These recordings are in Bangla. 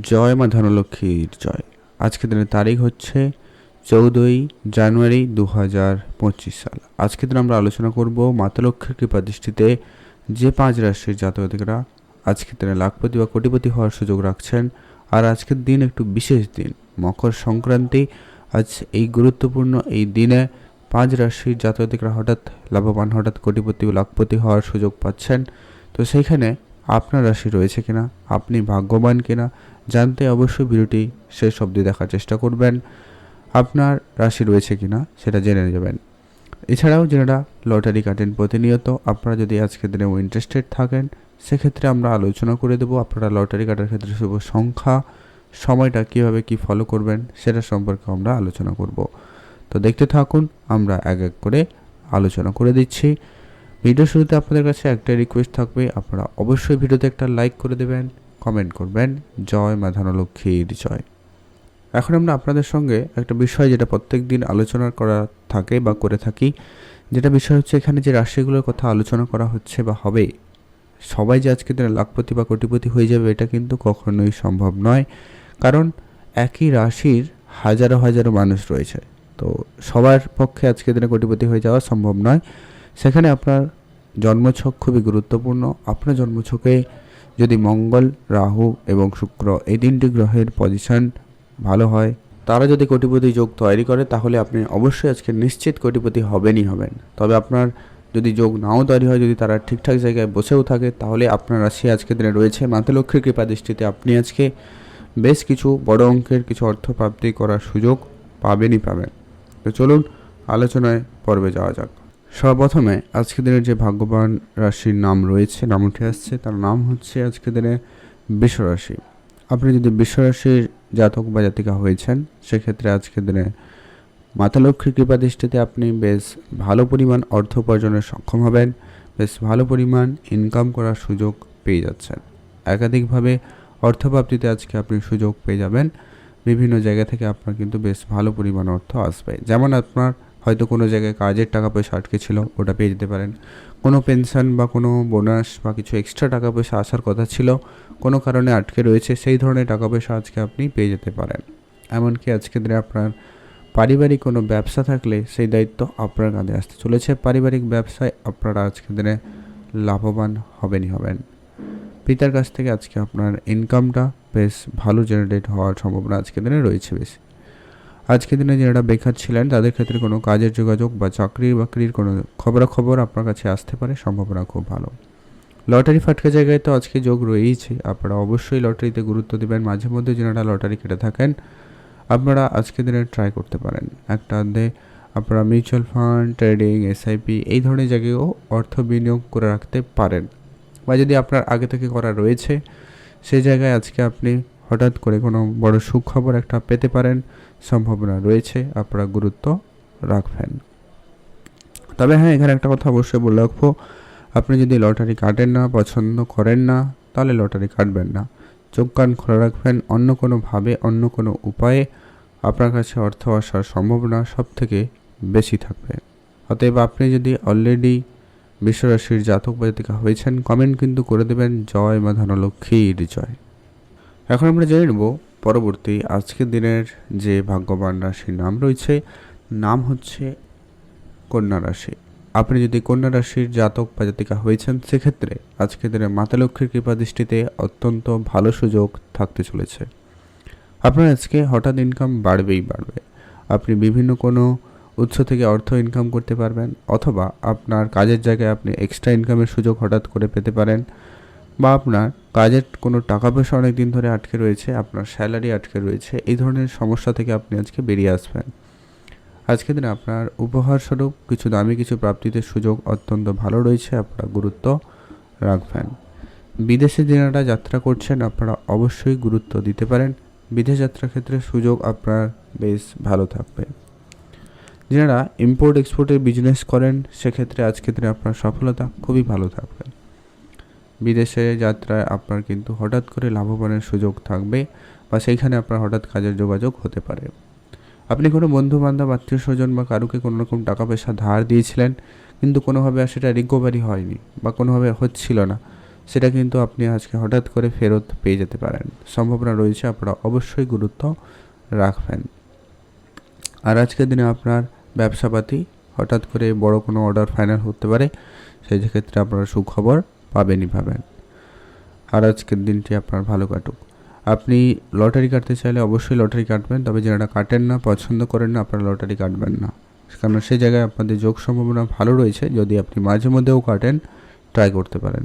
জয় মা ধনলক্ষ্মীর জয়। আজকের দিনের তারিখ হচ্ছে চৌদ্দই জানুয়ারি দু হাজার পঁচিশ সাল। আজকের দিন আমরা আলোচনা করব মাতা লক্ষ্মীর কৃপা দৃষ্টিতে যে পাঁচ রাশির জাতকরা আজকের দিনে লাখপতি বা কোটিপতি হওয়ার সুযোগ রাখছেন। আর আজকের দিন একটু বিশেষ দিন, মকর সংক্রান্তি। আজ এই গুরুত্বপূর্ণ এই দিনে পাঁচ রাশির জাতকরা হঠাৎ লাভবান, হঠাৎ কোটিপতি লাখপতি হওয়ার সুযোগ পাচ্ছেন। তো সেইখানে আপনার রাশি রয়েছে কিনা? আপনি ভাগ্যবান কিনা? জানতে অবশ্যই ভিডিওটি শেষ অবধি দেখার চেষ্টা করবেন। আপনার রাশি রয়েছে কি না সেটা জেনে যাবেন এছাড়াও যারা লটারি কাটেন প্রতিনিয়ত। আপনারা যদি আজকের দিনেও ইন্টারেস্টেড থাকেন, সেক্ষেত্রে আমরা আলোচনা করে দেবো আপনারা লটারি কাটার ক্ষেত্রে শুভ সংখ্যা, সময়টা কীভাবে কি ফলো করবেন, সেটা সম্পর্কে আমরা আলোচনা করব। তো দেখতে থাকুন, আমরা এক এক করে আলোচনা করে দিচ্ছি। ভিডিও শুরুতে আপনাদের কাছে একটা রিকোয়েস্ট থাকবে, আপনারা অবশ্যই ভিডিওতে একটা লাইক করে দেবেন। কমেন্ট করবেন। জয় মা ধনলক্ষ্মীর জয়। এখন আমরা আপনাদের সঙ্গে একটা বিষয় যেটা প্রত্যেক দিন আলোচনা করা থাকে বা করে থাকি, যেটা বিষয় হচ্ছে এখানে যে রাশিগুলোর কথা আলোচনা করা হচ্ছে বা হবে, সবাই যে আজকে দিনে লাখপতি বা কোটিপতি হয়ে যাবে এটা কিন্তু কখনোই সম্ভব নয়। কারণ একই রাশির হাজারো হাজারো মানুষ রয়েছে। তো সবার পক্ষে আজকে দিনে কোটিপতি হয়ে যাওয়া সম্ভব নয়। সেখানে আপনার জন্মছক খুবই গুরুত্বপূর্ণ। আপনার জন্মছকে যদি মঙ্গল, রাহু এবং শুক্র এই তিনটি গ্রহের পজিশন ভালো হয়, তারা যদি কোটিপতি যোগ তৈরি করে, তাহলে আপনি অবশ্যই আজকে নিশ্চিত কোটিপতি হবেনই হবেন। তবে আপনার যদি যোগ নাও তৈরি হয়, যদি তারা ঠিকঠাক জায়গায় বসেও থাকে, তাহলে আপনার রাশি আজকের দিনে রয়েছে। মাতলক্ষ্মীর কৃপা দৃষ্টিতে আপনি আজকে বেশ কিছু বড় অঙ্কের কিছু অর্থ প্রাপ্তি করার সুযোগ পাবেনই পাবেন। তো চলুন, আলোচনায় পর্বে যাওয়া যাক। সর্বপ্রথমে আজকের দিনের যে ভাগ্যবান রাশির নাম রয়েছে নাম উঠে আসছে, তার নাম হচ্ছে আজকের দিনে বিশ্বরাশি আপনি যদি বিশ্বরাশির জাতক বা জাতিকা হয়েছেন, সেক্ষেত্রে আজকের দিনে মাতা লক্ষ্মীর কৃপা দৃষ্টিতে আপনি বেশ ভালো পরিমাণ অর্থ উপার্জনে সক্ষম হবেন, বেশ ভালো পরিমাণ ইনকাম করার সুযোগ পেয়ে যাচ্ছেন। একাধিকভাবে অর্থপ্রাপ্তিতে আজকে আপনি সুযোগ পেয়ে যাবেন। বিভিন্ন জায়গা থেকে আপনার কিন্তু বেশ ভালো পরিমাণ অর্থ আসবে। যেমন আপনার হয়তো কোনো জায়গায় কাজের টাকা পয়সা আটকে ছিল, ওটা পেয়ে যেতে পারেন। কোনো পেনশন বা কোনো বোনাস বা কিছু এক্সট্রা টাকা পয়সা আসার কথা ছিল, কোনো কারণে আটকে রয়েছে, সেই ধরনের টাকা পয়সা আজকে আপনি পেয়ে যেতে পারেন। এমনকি আজকে দিনে আপনার পারিবারিক কোনো ব্যবসা থাকলে সেই দায়িত্ব আপনার কাঁধে আসতে চলেছে। পারিবারিক ব্যবসায় আপনারা আজকে দিনে লাভবান হবেনই হবেন। পিতার কাছ থেকে আজকে আপনার ইনকামটা বেশ ভালো জেনারেট হওয়ার সম্ভাবনা আজকে দিনে রয়েছে বেশি। আজকের দিনে যারা বেকার ছিলেন, তাদের ক্ষেত্রে কোনো কাজের যোগাযোগ বা চাকরি বাকরির কোনো খবরাখবর আপনার কাছে আসতে পারে, সম্ভাবনা খুব ভালো। লটারি ফাটকা জায়গায় তো আজকে যোগ রয়েইছে। আপনারা অবশ্যই লটারিতে গুরুত্ব দেবেন। মাঝে মধ্যে যারা লটারি কেটে থাকেন, আপনারা আজকের দিনে ট্রাই করতে পারেন। একটা অর্ধে আপনারা মিউচুয়াল ফান্ড ট্রেডিং এসআইপি এই ধরনের জায়গায়ও অর্থ বিনিয়োগ করে রাখতে পারেন। বা যদি আপনার আগে থেকে করা রয়েছে সেই জায়গায় আজকে আপনি হঠাৎ করে কোনো বড় সুখবর একটা পেতে পারেন, সম্ভাবনা রয়েছে, আপনারা গুরুত্ব রাখবেন। তবে হ্যাঁ এখানে একটা কথা অবশ্যই বলে রাখব, আপনি যদি লটারি কাটেন না, পছন্দ করেন না, তাহলে লটারি কাটবেন না। চোখ কান খোলা রাখবেন, অন্য কোনোভাবে, অন্য কোনো উপায়ে আপনার কাছে অর্থ আসার সম্ভাবনা সব থেকে বেশি থাকবে। অতএব আপনি যদি অলরেডি বিশ্বরাশির জাতক বা জাতিকা হয়েছেন কমেন্ট কিন্তু করে দেবেন, জয় মা ধনলক্ষ্মীর জয়। এখন আমরা জেনে নেব পরবর্তী আজকের দিনের যে ভাগ্যবান রাশির নাম রয়েছে, নাম হচ্ছে কন্যা রাশি। আপনি যদি কন্যা রাশির জাতক বা জাতিকা হয়েছেন, সেক্ষেত্রে আজকের দিনে মাতা লক্ষ্মীর কৃপা দৃষ্টিতে অত্যন্ত ভালো সুযোগ থাকতে চলেছে। আপনার আজকে হঠাৎ ইনকাম বাড়বেই বাড়বে। আপনি বিভিন্ন কোনো উৎস থেকে অর্থ ইনকাম করতে পারবেন, অথবা আপনার কাজের জায়গায় আপনি এক্সট্রা ইনকামের সুযোগ হঠাৎ করে পেতে পারেন। বা আপনার কাজের কোনো টাকা পয়সা অনেক দিন ধরে আটকে রয়েছে, আপনার স্যালারি আটকে রয়েছে, এই ধরনের সমস্যা থেকে আপনি আজকে বেরিয়ে আসবেন। আজকের দিনে আপনার উপহার স্বরূপ কিছু দামি কিছু প্রাপ্তিতে সুযোগ অত্যন্ত ভালো রয়েছে, আপনারা গুরুত্ব রাখবেন। বিদেশে যারা যাত্রা করছেন, আপনারা অবশ্যই গুরুত্ব দিতে পারেন। বিদেশ যাত্রার ক্ষেত্রে সুযোগ আপনার বেশ ভালো থাকবে। যারা ইম্পোর্ট এক্সপোর্টের বিজনেস করেন, সেক্ষেত্রে আজকের দিনে আপনার সফলতা খুবই ভালো থাকবে। বিদেশে যাত্রায় আপনার কিন্তু হঠাৎ করে লাভবানের সুযোগ থাকবে বা সেইখানে আপনার হঠাৎ কাজের যোগাযোগ হতে পারে। আপনি কোনো বন্ধু বান্ধব আত্মীয় স্বজন বা কারুকে কোনো রকম টাকা পয়সা ধার দিয়েছিলেন, কিন্তু কোনোভাবে আর সেটা রিকভারি হয়নি বা কোনোভাবে হচ্ছিল না, সেটা কিন্তু আপনি আজকে হঠাৎ করে ফেরত পেয়ে যেতে পারেন। সম্ভাবনা রয়েছে, আপনারা অবশ্যই গুরুত্ব রাখবেন। আর আজকের দিনে আপনার ব্যবসাপাতি হঠাৎ করে বড় কোনো অর্ডার ফাইনাল হতে পারে, সেই ক্ষেত্রে আপনারা সুখবর পাবেনই পাবেন। আর আজকের দিনটি আপনার ভালো কাটুক। আপনি লটারি কাটতে চাইলে অবশ্যই লটারি কাটবেন, তবে যারা কাটেন না, পছন্দ করেন না, আপনারা লটারি কাটবেন না। কারণ সেই জায়গায় আপনাদের যোগ সম্ভাবনা ভালো রয়েছে, যদি আপনি মাঝে মধ্যেও কাটেন ট্রাই করতে পারেন।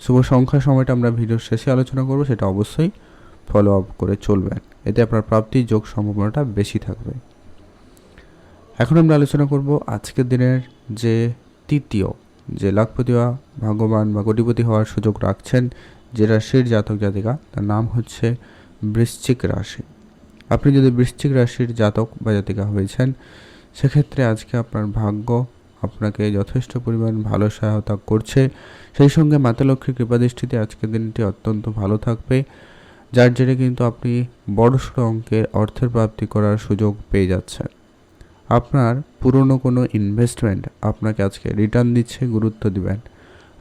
শুভ সংখ্যা সময়টা আমরা ভিডিওর শেষে আলোচনা করব, সেটা অবশ্যই ফলো আপ করে চলবেন। এতে আপনার প্রাপ্তির যোগ সম্ভাবনাটা বেশি থাকবে। এখন আমরা আলোচনা করব আজকের দিনের যে তৃতীয় যে লাখপতি বা ভাগ্যবান বা কোটিপতি হওয়ার সুযোগ রাখছেন যে রাশির জাতক জাতিকা, তার নাম হচ্ছে বৃশ্চিক রাশি। আপনি যদি বৃশ্চিক রাশির জাতক বা জাতিকা হয়েছেন, সেক্ষেত্রে আজকে আপনার ভাগ্য আপনাকে যথেষ্ট পরিমাণ ভালো সহায়তা করছে। সেই সঙ্গে মাতা লক্ষ্মীর কৃপাদৃষ্টিতে আজকের দিনটি অত্যন্ত ভালো থাকবে, যার জেরে কিন্তু আপনি বড়সড় অঙ্কের অর্থের প্রাপ্তি করার সুযোগ পেয়ে যাচ্ছেন। আপনার পুরনো কোনো ইনভেস্টমেন্ট আপনাকে আজকে রিটার্ন দিচ্ছে, গুরুত্ব দিবেন।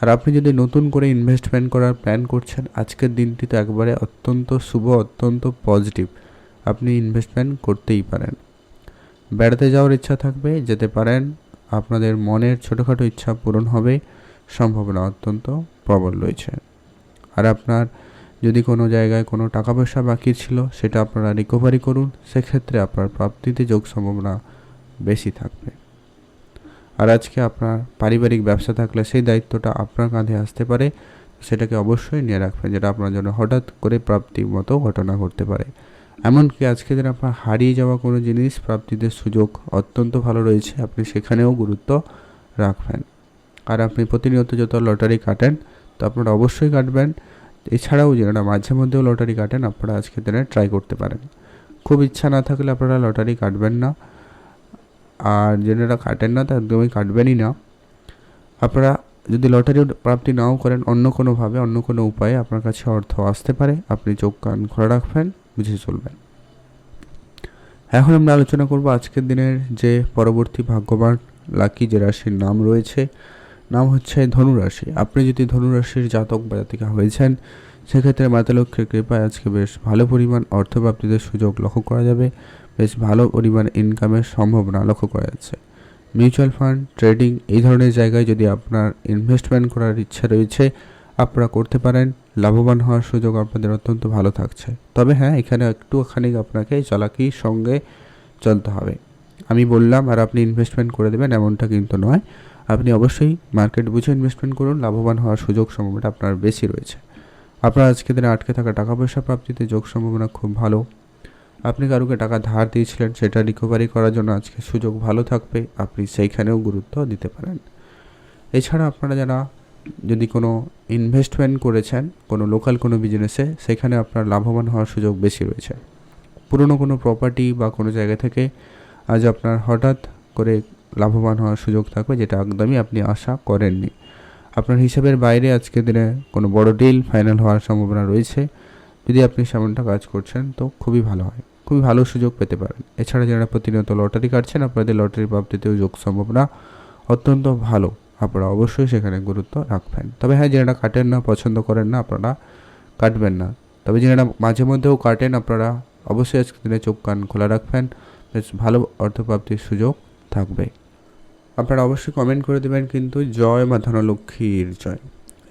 আর আপনি যদি নতুন করে ইনভেস্টমেন্ট করার প্ল্যান করছেন, আজকের দিনটি তো একবারে অত্যন্ত শুভ, অত্যন্ত পজিটিভ আপনি ইনভেস্টমেন্ট করতেই পারেন। বেড়াতে যাওয়ার ইচ্ছা থাকবে, যেতে পারেন। আপনাদের মনের ছোটোখাটো ইচ্ছা পূরণ হবে, সম্ভাবনা অত্যন্ত প্রবল রয়েছে। আর আপনার যদি কোনো জায়গায় কোনো টাকা পয়সা বাকি ছিল, সেটা আপনারা রিকভারি করুন। সেক্ষেত্রে আপনার প্রাপ্তিতে যোগ সম্ভাবনা বেশি থাকবে। আর আজকে আপনার পারিবারিক ব্যবসা থাকলে সেই দায়িত্বটা আপনার কাঁধে আসতে পারে। সেটাকে অবশ্যই নিয়ে রাখবেন, যেটা আপনার জন্য হঠাৎ করে প্রাপ্তির মতো ঘটনা ঘটতে পারে। এমনকি আজকে দিন আপনার হারিয়ে যাওয়া কোনো জিনিস প্রাপ্তিতে সুযোগ অত্যন্ত ভালো রয়েছে, আপনি সেখানেও গুরুত্ব রাখবেন। আর আপনি প্রতিনিয়ত যত লটারি কাটেন, তো আপনারা অবশ্যই কাটবেন। এছাড়াও যারা মাঝে মধ্যেও লটারি কাটেন, আপনারা আজকের দিনে ট্রাই করতে পারেন। খুব ইচ্ছা না থাকলে আপনারা লটারি কাটবেন না। আর যেটা কাটেন না, তা একদমই কাটবেনই না। আপনারা যদি লটারি প্রাপ্তি নাও করেন, অন্য কোনোভাবে, অন্য কোনো উপায়ে আপনার কাছে অর্থ আসতে পারে, আপনি চোখ কান খোলা রাখবেন, বুঝে চলবেন। এখন আমরা আলোচনা করব আজকের দিনের যে পরবর্তী ভাগ্যবান লাকি যে রাশির নাম রয়েছে, নাম হচ্ছে ধনুরাশি। আপনি যদি ধনুরাশির জাতক বা জাতিকা হয়েছেন, সেক্ষেত্রে মাতা লক্ষ্মীর কৃপায় আজকে বেশ ভালো পরিমাণ অর্থপ্রাপ্তিদের সুযোগ লক্ষ্য করা যাবে। বেশ ভালো পরিমাণ ইনকামের সম্ভাবনা লক্ষ্য করা যাচ্ছে। মিউচুয়াল ফান্ড ট্রেডিং এই ধরনের জায়গায় যদি আপনার ইনভেস্টমেন্ট করার ইচ্ছা রয়েছে, আপনারা করতে পারেন। লাভবান হওয়ার সুযোগ আপনাদের অত্যন্ত ভালো থাকছে। তবে হ্যাঁ এখানে একটু খানিক আপনাকে চালাকির সঙ্গে চলতে হবে। আমি বললাম, আর আপনি ইনভেস্টমেন্ট করে দেবেন এমনটা কিন্তু নয়। আপনি অবশ্যই মার্কেট বুঝে ইনভেস্টমেন্ট করুন। লাভবান হওয়ার সুযোগ সম্ভাবনা আপনার বেশি রয়েছে। আপনার আজকে দিনে আটকে থাকা টাকা পয়সা প্রাপ্তিতে যোগ সম্ভাবনা খুব ভালো। আপনি কারুকে টাকা ধার দিয়েছিলেন সেটা রিকভারি করার জন্য আজকে সুযোগ ভালো থাকবে, আপনি সেইখানেও গুরুত্ব দিতে পারেন। এছাড়া আপনারা যারা যদি কোনো ইনভেস্টমেন্ট করেছেন, কোনো লোকাল কোনো বিজনেসে সেখানে আপনার লাভবান হওয়ার সুযোগ বেশি রয়েছে। পুরনো কোনো প্রপার্টি বা কোনো জায়গা থেকে আজ আপনার হঠাৎ করে লাভবান হওয়ার সুযোগ থাকবে, যেটা একদমই আপনি আশা করেননি। আপনার হিসাবের বাইরে আজকে দিনে কোনো বড় ডিল ফাইনাল হওয়ার সম্ভাবনা রয়েছে। যদি আপনি সেমনটা কাজ করছেন, তো খুবই ভালো হয়। খুবই ভালো সুযোগ পেতে পারেন। এছাড়া যারা প্রতিনিয়ত লটারি কাটছেন, আপনাদের লটারি প্রাপ্তিতেও যোগ সম্ভাবনা অত্যন্ত ভালো। আপনারা অবশ্যই সেখানে গুরুত্ব রাখবেন। তবে হ্যাঁ যারা কাটেন না, পছন্দ করেন না, আপনারা কাটবেন না। তবে যারা মাঝে মধ্যেও কাটেন, আপনারা অবশ্যই আজকের দিনে চোখ কান খোলা রাখবেন। বেশ ভালো অর্থপ্রাপ্তির সুযোগ থাকবে। আপনারা অবশ্যই কমেন্ট করে দেবেন কিন্তু জয় মা ধনলক্ষ্মীর জয়।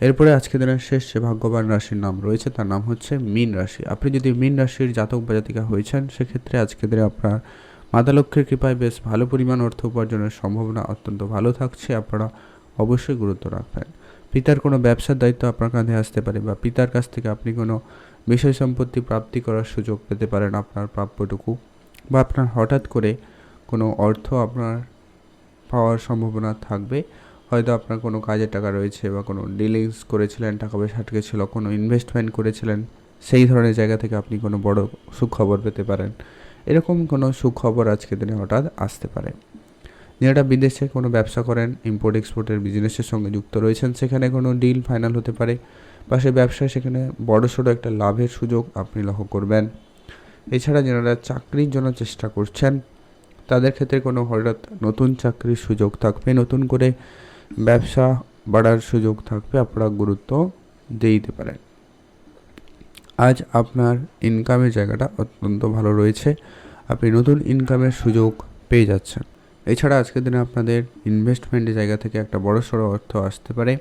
এরপরে আজকে দিনের শেষ যে ভাগ্যবান রাশির নাম রয়েছে, তার নাম হচ্ছে মীন রাশি। আপনি যদি মীন রাশির জাতক বা জাতিকা হয়েছেন, সেক্ষেত্রে আজকে দিনে আপনার মাতা লক্ষ্মীর কৃপায় বেশ ভালো পরিমাণ অর্থ উপার্জনের সম্ভাবনা অত্যন্ত ভালো থাকছে, আপনারা অবশ্যই গুরুত্ব রাখবেন। পিতার কোনো ব্যবসার দায়িত্ব আপনার কাঁধে আসতে পারে বা পিতার কাছ থেকে আপনি কোনো বিষয় সম্পত্তি প্রাপ্তি করার সুযোগ পেতে পারেন আপনার প্রাপ্যটুকু বা আপনার হঠাৎ করে কোনো অর্থ আপনার পাওয়ার সম্ভাবনা থাকবে। হয়তো আপনার কোনো কাজের টাকা রয়েছে বা কোনো ডিলিংস করেছিলেন, টাকা পয়সা আটকে ছিল, কোনো ইনভেস্টমেন্ট করেছিলেন, সেই ধরনের জায়গা থেকে আপনি কোনো বড় সুখবর পেতে পারেন। এরকম কোনো সুখবর আজকে দিনে হঠাৎ আসতে পারে। যারা বিদেশে কোনো ব্যবসা করেন ইম্পোর্ট এক্সপোর্টের বিজনেসের সঙ্গে যুক্ত রয়েছেন, সেখানে কোনো ডিল ফাইনাল হতে পারে বা সেই ব্যবসায় সেখানে বড় সড়ো একটা লাভের সুযোগ আপনি লক্ষ্য করবেন। এছাড়া যারা চাকরির জন্য চেষ্টা করছেন, তাদের ক্ষেত্রে কোনো হঠাৎ নতুন চাকরির সুযোগ থাকবে। নতুন করে ব্যবসা বাড়ার সুযোগ থাকবে, আপনারা গুরুত্ব দিতে পারেন। আজ আপনার ইনকামের জায়গাটা অত্যন্ত ভালো রয়েছে। আপনি নতুন ইনকামের সুযোগ পেয়ে যাচ্ছেন। এছাড়া আজকের দিনে আপনাদের ইনভেস্টমেন্টের জায়গা থেকে একটা বড় সড়ো অর্থ আসতে পারে।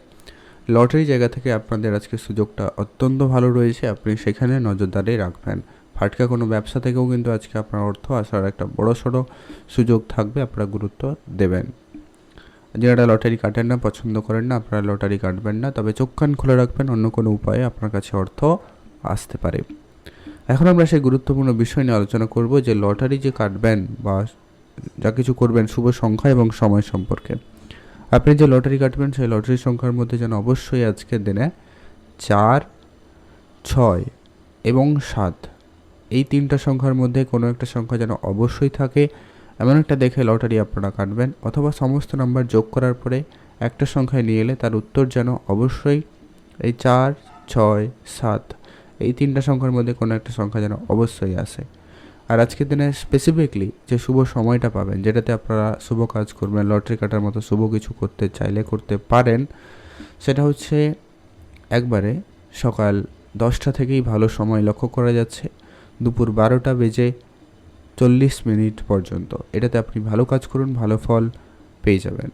লটারি জায়গা থেকে আপনাদের আজকে সুযোগটা অত্যন্ত ভালো রয়েছে। আপনি সেখানে নজরদারি রাখবেন। ফাটকা কোনো ব্যবসা থেকেও কিন্তু আজকে আপনার অর্থ আসার একটা বড় সড়ো সুযোগ থাকবে, আপনারা গুরুত্ব দেবেন। যারা লটারি কাটেন না, পছন্দ করেন না, আপনারা লটারি কাটবেন না। তবে চোখ কান খুলে রাখবেন, অন্য কোনো উপায়ে আপনার কাছে অর্থ আসতে পারে। এখন আমরা সেই গুরুত্বপূর্ণ বিষয় নিয়ে আলোচনা করব যে লটারি যে কাটবেন বা যা কিছু করবেন শুভ সংখ্যা এবং সময় সম্পর্কে। আপনি যে লটারি কাটবেন, সেই লটারি সংখ্যার মধ্যে যেন অবশ্যই আজকের দিনে চার, ছয় এবং সাত। এই তিনটা সংখ্যার মধ্যে কোনো একটা সংখ্যা যেন অবশ্যই থাকে। এমন একটা দেখে লটারি আপনারা কাটবেন অথবা সমস্ত নাম্বার যোগ করার পরে একটা সংখ্যায় নিয়ে এলে তার উত্তর যেন অবশ্যই এই চার, ছয়, সাত, এই তিনটা সংখ্যার মধ্যে কোনো একটা সংখ্যা যেন অবশ্যই আসে। আর আজকের দিনে স্পেসিফিকলি যে শুভ সময়টা পাবেন, যেটাতে আপনারা শুভ কাজ করবেন, লটারি কাটার মতো শুভ কিছু করতে চাইলে করতে পারেন, সেটা হচ্ছে একবারে সকাল দশটা থেকেই ভালো সময় লক্ষ্য করা যাচ্ছে। দুপুর বারোটা বেজে চল্লিশ মিনিট পর্যন্ত। এটাতে আপনি ভালো কাজ করুন, ভালো ফল পেয়ে যাবেন।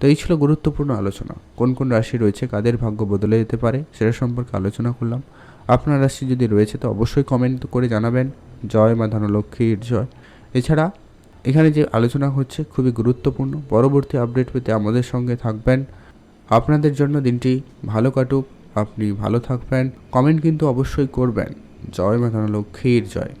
তো এই ছিল গুরুত্বপূর্ণ আলোচনা। কোন কোন রাশি রয়েছে, কাদের ভাগ্য বদলে যেতে পারে, সেটা সম্পর্কে আলোচনা করলাম। আপনার রাশি যদি রয়েছে, তো অবশ্যই কমেন্ট করে জানাবেন। জয় মা ধনলক্ষ্মীর জয়। এছাড়া, এখানে যে আলোচনা হচ্ছে, খুবই গুরুত্বপূর্ণ। পরবর্তী আপডেট পেতে আমাদের সঙ্গে থাকবেন। আপনাদের জন্য দিনটি ভালো কাটুক, আপনি ভালো থাকবেন। কমেন্ট কিন্তু অবশ্যই করবেন। জয় মা ধনলক্ষ্মীর জয়।